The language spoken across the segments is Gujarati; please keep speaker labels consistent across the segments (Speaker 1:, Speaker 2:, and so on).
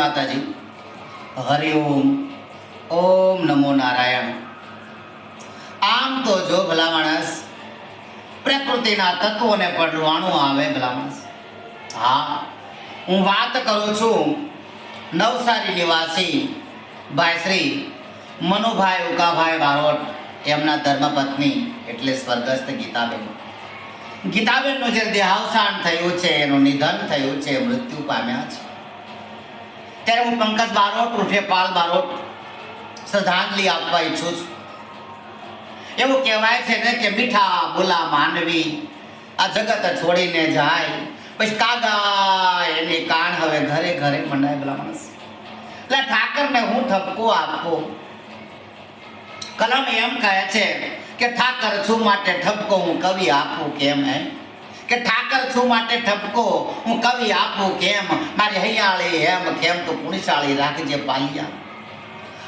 Speaker 1: માતાજી. હરિ ઓમ નમો નારાયણ. આમ તો જો ભલા માણસ, પ્રકૃતિના તત્વોને પણ આવે ભલા માણસ. હા, હું વાત કરું છું નવસારી નિવાસી ભાઈ શ્રી મનુભાઈ ઉકાભાઈ બારોટ, એમના ધર્મપત્ની, એટલે સ્વર્ગસ્થ ગીતાબેન. ગીતાબેનનું જે દેહાવસાન થયું છે, એનું નિધન થયું છે, મૃત્યુ પામ્યા છે. ત્યારે હું પંકજ બારોટ ઉર્ફે પાલ બારોટ શ્રદ્ધાંજલિ આપવા ઈચ્છું છું. એવું કહેવાય છે ને કે મીઠા બોલા માનવી આ જગત છોડીને જાય, પછી કાગા એની કાન હવે ઘરે ઘરે મંડાય પેલા માણસ. એટલે ઠાકરને હું ઠપકો આપો. કલમ એમ કહે છે કે ઠાકર છું માટે ઠપકો હું કવિ આપું કેમ હે કે ઠાકર છું માટે ઠપકો, હું કવિ આપું કેમ? મારી હૈયાળી એમ કેમ તો પુણિશાળી રાખજે પાલિયા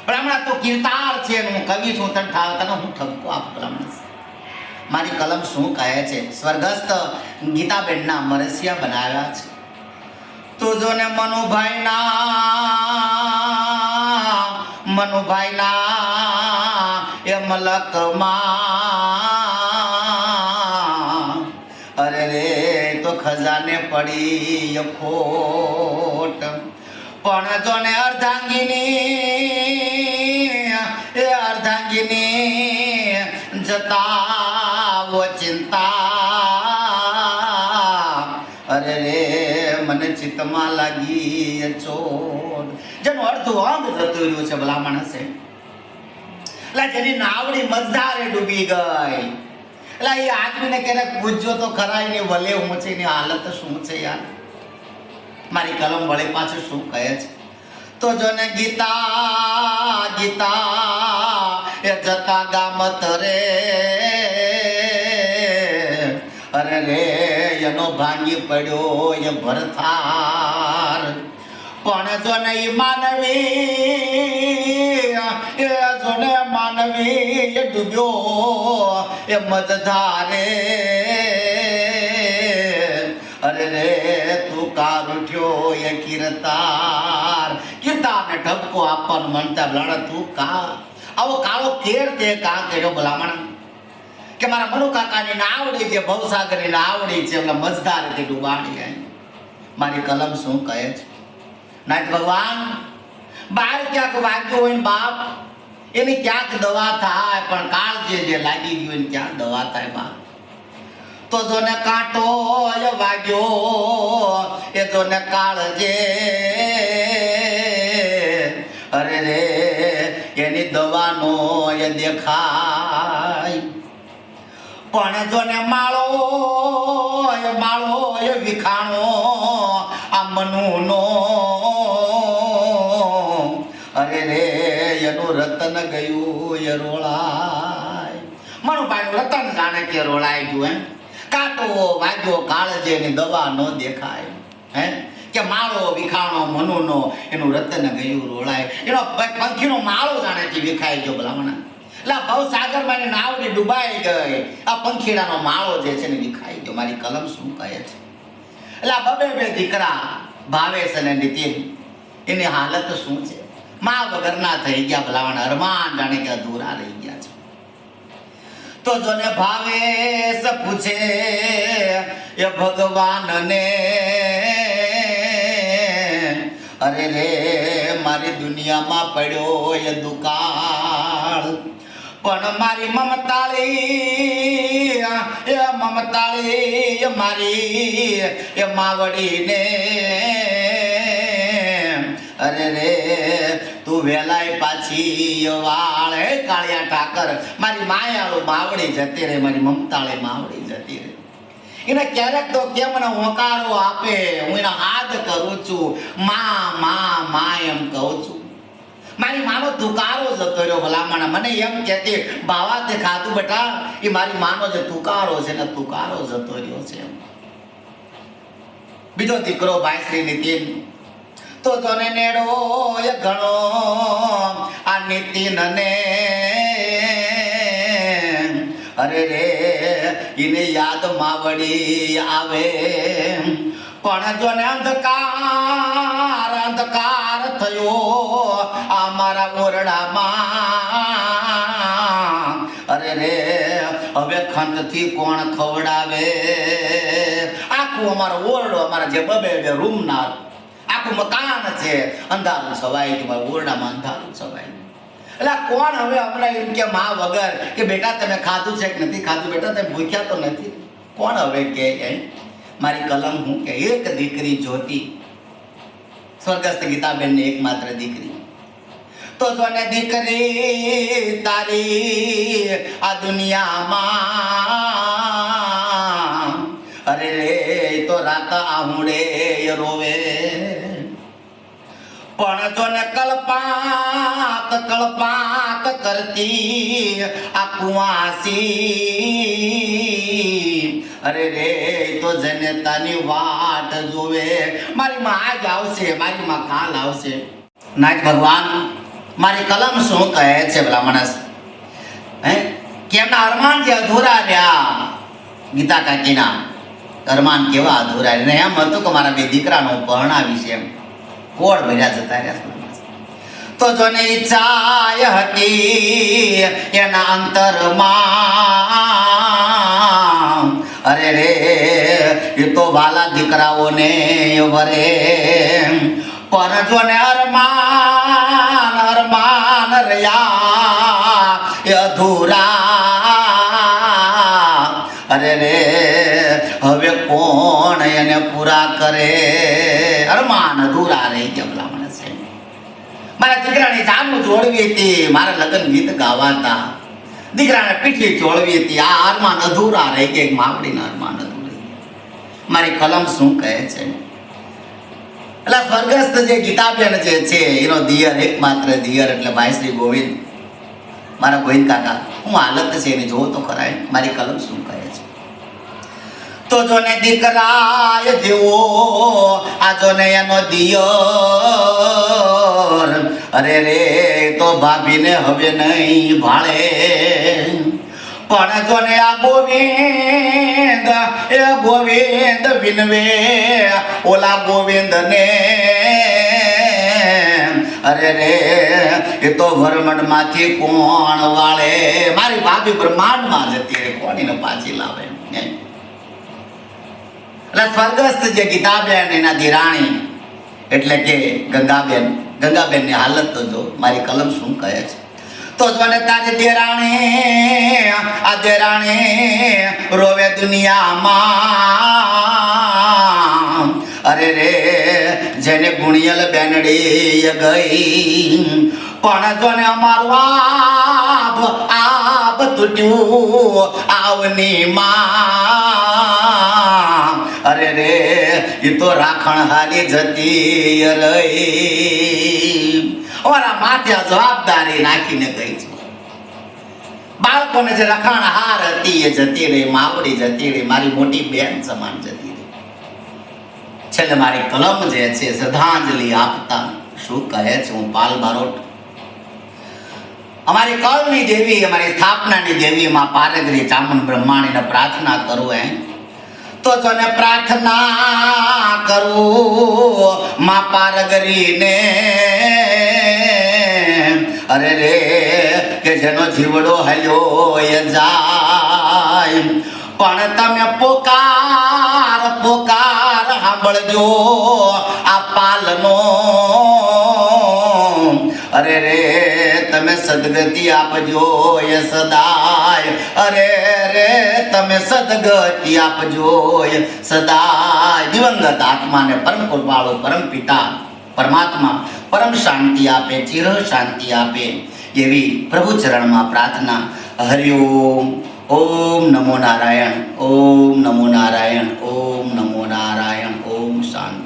Speaker 1: પણ હમણાં તો કીર્તાર છે હું કવિ છું, તને ઠાવ તને હું ઠપકો આપું બ્રાહ્મણ? મારી કલમ શું કહે છે? સ્વર્ગસ્થ ગીતાબેનના મરસિયા બનાવ્યા છે. તો જો ને મનુભાઈના મનુભાઈના એ મલકમાં અરે રે, તો ખજાને પડી ખોટ. પણ જો ને અર્ધાંગીની, એ અર્ધાંગીની જતાવો ચિંતા. અરે રે, મને ચિત્તમાં લાગી ચોટ જેનું અડધું અંગ જતું રહ્યું છે, ભલા માણસે. એટલે જેની નાવડી મજદારે ડૂબી ગઈ. એટલે એ આદમીને ક્યારેક પૂછજો તો ખરા, એની વલે હું છે, એની હાલત શું છે યાર? મારી કલમ વળે પાછું શું કહે છે? તો જો ને ગીતા ગીતા, એ જતા ગામત રે. અરે રે, એનો ભાંગી પડ્યો, એ ભરથાર પણ જો ને માનવી, એ જો ને માનવી એ ડૂબ્યો એ મજધારે. અરે રે, તું કાર ઉઠ્યો એ કીર્તાર. કીર્તારને ઠપકો આપવાનું મનતા લણ તું કા આવો કાળો કેર તે કા કર્યો ભલામણ? કે મારા મનુ કાકાની આવડી છે, ભવસાગરની આવડી છે એમને મજદાર રીતે ડૂબાડી ગઈ મારી કલમ શું કહે છે? નાથ ભગવાન બહાર ક્યાંક વાગ્યો હોય ને બાપ એની ક્યાંક દવા થાય પણ કાળ જે જે લાગી ગયું એને ક્યાં દવા થાય બાપ તો જો ને કાંટો વાગ્યો એ જો ને કાળ જે અરે રે એની દવાનો એ દેખાય પણ જો ને માળો એ માળો એ વિખાણો આ મનુનો એનું રતન ગયું એ રોળાય ભાઈ રતન જાણે કે રોળાઈ ગયું એમ. કાંટો વાગ્યો કાળજે ની દવા ન દેખાય. હે? કે માળો વિખાણો મનુનો એનું રતન ગયું રોળાય. એનો પંખીનો માળો જાણે કે વિખાઈ ગયો ભલામણા એટલે ભવસાગરમાં નાવડી ડૂબાઈ ગઈ. આ પંખીડાનો માળો જે છે ને વિખાઈ ગયો. મારી કલમ શું કહે છે? એટલે બબે બે દીકરા ભાવેશ અને નીતિન, એની હાલત શું છે? મા વગરના થઈ ગયા ભલાવણ અરમાન જાણે કે અધૂરા રહી ગયા છે. તો જોને ભાવેશ પૂછે, એ ભગવાનને અરે રે, મારી દુનિયામાં પડ્યો એ દુકાળ. પણ મારી મમતાળી, એ મમતાળી મારી, એ માવડીને અરે રે, તું વેલાય પાછી વાળ હે કાળિયા ઠાકર. મારી માયાળો માવડી જતી રે, મારી મમતાળે માવડી જતી રે. એને ક્યારેક તો કેમ મને હોકારો આપે, હું એના હાથ કરું છું. મા મા મા એમ કહું છું. મારી માનો તુકારો જતો રહ્યો ભલામણ. મને એમ કહેતી, બાવા, તે ખાતું બેટા? એ મારી માનો જે તુકારો છે ને તુકારો જતો રહ્યો છે. બીજો દીકરો ભાઈ શ્રી નીતિન તો જોને નેડો એ ઘણો. આ નીતિન ને અરે રે, એને યાદ માવડી આવે. પણ જો ને અંધકાર અંધકાર મારા ઓરડામાં અરે રે, હવે ખંતથી કોણ ખવડાવે? આખું અમારો ઓરડો અમારા જે બબે બે રૂમના આખું મકાન છે, અંધારું છવાય ગયું મારા ઓરડામાં અંધારું છવાય. એટલે કોણ હવે હમણાં એમ કે મા વગર કે બેટા તમે ખાધું છે કે નથી ખાધું? બેટા તમે ભૂખ્યા તો નથી. કોણ હવે કે મારી કલમ હું કે એક દીકરી જોતી. સ્વર્ગસ્થ ગીતાબેનની એકમાત્ર દીકરી. તો જોને દીકરી તારી આ દુનિયામાં, અરે રે, તો રાતા આહુડે રોવે. પણ જો ને કલ્પાત કલ્પાત કરતી આ કુવાસી. અરે રે, તો જનતાની વાટ જોવે મારી માં આજ આવશે, મારી માં કાલ આવશે. નાચ ભગવાન, મારી કલમ શું કહે છે ભલા માણસ? હે? કેમના અરમાન જે અધૂરા રહ્યા, ગીતા કાકીના? અરમાન કેવા અધૂરા એમ હતું કે મારા બે દીકરાનો પરણાવી છે એમ. કોળ ભર્યા જતા રહ્યા તો જોને ઈચ્છાય હતી એના અંતરમાં. અરે રે, એ તો વાલા દીકરાઓને વરે. પણ જોને અરમાન અરમાન રહ્યા અધૂરા. અરે રે હવે કોણ એને પૂરા કરે? અરમાન અધૂરા રહી ગયા ભલા માણસ. એમ. મારા દીકરાની જામું જોડવી હતી, મારા લગ્ન ગીત ગાવાતા. દીકરાને પીઠી જોડવી હતી. આ અરમાન અધૂરા રહી ગયા માવડીના અરમાન અધૂરી મારી કલમ શું કહે છે? એટલે સ્વર્ગસ્થ જે ગીતાબેન જે છે, એનો દિયર, એકમાત્ર દિયર, એટલે ભાઈ શ્રી ગોવિંદ. મારા ગોવિંદ કાકા, હું હાલત છે, એને જોવો તો ખરાય મારી કલમ શું છે તો જોને દીકરા જેવો આ જોને એનો દિયર. અરે રે, તો ભાભીને હવે નહીં ભાળે. પણ જોને આ ગોવિંદ, એ ગોવિંદ વિનવે, ઓલા ગોવિંદ ને અરે રે, એ તો વરમણમાંથી કોણ વાળે? મારી ભાભી બ્રહ્માંડમાં જતી કોણીને પાછી લાવે? એટલે સ્વર્ગસ્થ જે ગીતાબેન એના દિરાણી એટલે કે ગંગાબેન, ગંગાબેનની હાલત તો જો, મારી કલમ શું કહે છે? તો જો ને તારી દેરાણી આ દેરાણી રોવે દુનિયામાં. અરે રે, જેને ગુણિયલ બેનડી ગઈ, પણ જોને અમારું આબ તૂટ્યું આવની માં. અરે રે એ તો રાખણ હારી જતી અમારા માથે જવાબદારી નાખીને ગઈ છે. બાળકોને જે રખાણ હાર હતી એ જતી રહી, માવડી જતી રહી, મારી મોટી બેન સમાન જતી રહી. છેલ્લે મારી કલમ જે છે, શ્રદ્ધાંજલિ આપતા શું કહે છે? હું પાલ બારોટ અમારી કળની દેવી અમારી સ્થાપનાની દેવી માં પારગરી ચામુંડ બ્રહ્માણીને પ્રાર્થના કરું એમ. તો જોને પ્રાર્થના કરું, માં પારગરીને. અરે રે, કે જેનો જીવડો હલ્યો એ જાય. પણ તમે પોકાર પોકાર સાંભળજો, આ પાલનો અરે રે, તમે સદગતિ આપજો એ સદાય. અરે રે, તમે સદગતિ આપજો એ સદાય. દિવંગત આત્માને પરમ કૃપાળો પરમ પિતા પરમાત્મા પરમ શાંતિ આપે, ચિર શાંતિ આપે એવી પ્રભુ ચરણમાં પ્રાર્થના. હરિઓમ ઓમ નમો નારાયણ, ઓમ નમો નારાયણ, ઓમ નમો નારાયણ, ઓમ શાંતિ.